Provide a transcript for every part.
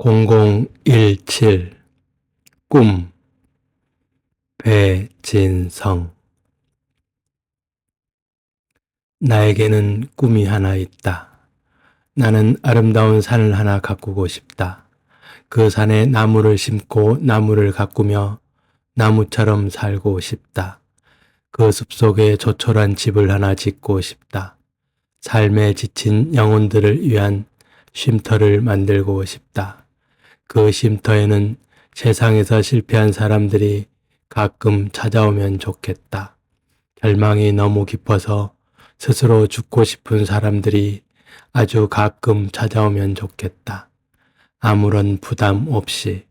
0017 꿈 배진성 나에게는 꿈이 하나 있다. 나는 아름다운 산을 하나 가꾸고 싶다. 그 산에 나무를 심고 나무를 가꾸며 나무처럼 살고 싶다. 그 숲속에 조촐한 집을 하나 짓고 싶다. 삶에 지친 영혼들을 위한 쉼터를 만들고 싶다. 그 쉼터에는 세상에서 실패한 사람들이 가끔 찾아오면 좋겠다. 절망이 너무 깊어서 스스로 죽고 싶은 사람들이 아주 가끔 찾아오면 좋겠다. 아무런 부담 없이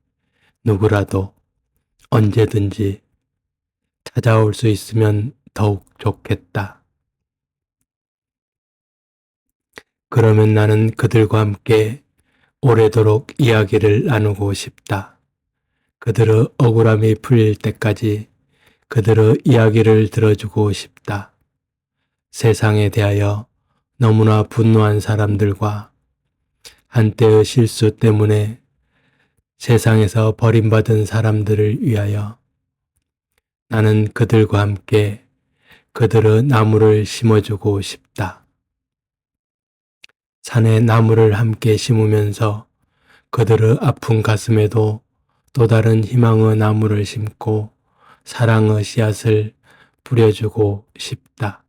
누구라도 언제든지 찾아올 수 있으면 더욱 좋겠다. 그러면 나는 그들과 함께 오래도록 이야기를 나누고 싶다. 그들의 억울함이 풀릴 때까지 그들의 이야기를 들어주고 싶다. 세상에 대하여 너무나 분노한 사람들과 한때의 실수 때문에 세상에서 버림받은 사람들을 위하여 나는 그들과 함께 그들의 나무를 심어주고 싶다. 산에 나무를 함께 심으면서 그들의 아픈 가슴에도 또 다른 희망의 나무를 심고 사랑의 씨앗을 뿌려주고 싶다.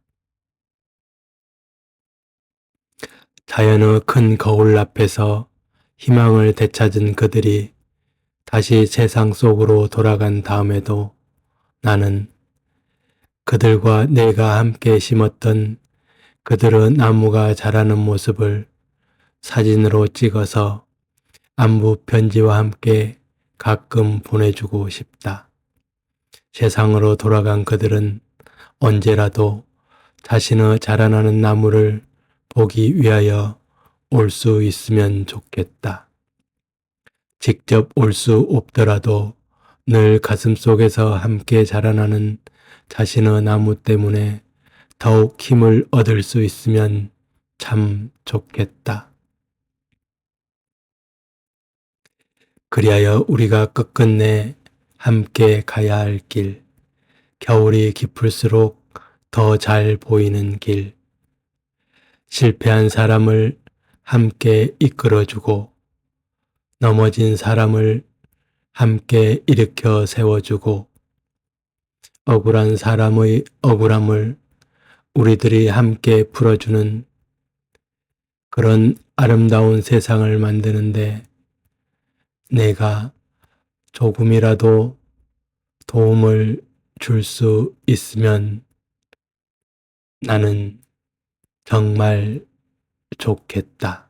자연의 큰 거울 앞에서 희망을 되찾은 그들이 다시 세상 속으로 돌아간 다음에도 나는 그들과 내가 함께 심었던 그들의 나무가 자라는 모습을 사진으로 찍어서 안부 편지와 함께 가끔 보내주고 싶다. 세상으로 돌아간 그들은 언제라도 자신의 자라나는 나무를 보기 위하여 올 수 있으면 좋겠다. 직접 올 수 없더라도 늘 가슴 속에서 함께 자라나는 자신의 나무 때문에 더욱 힘을 얻을 수 있으면 참 좋겠다. 그리하여 우리가 끝끝내 함께 가야 할 길, 겨울이 깊을수록 더 잘 보이는 길, 실패한 사람을 함께 이끌어주고, 넘어진 사람을 함께 일으켜 세워주고, 억울한 사람의 억울함을 우리들이 함께 풀어주는 그런 아름다운 세상을 만드는데 내가 조금이라도 도움을 줄 수 있으면 나는 정말 좋겠다.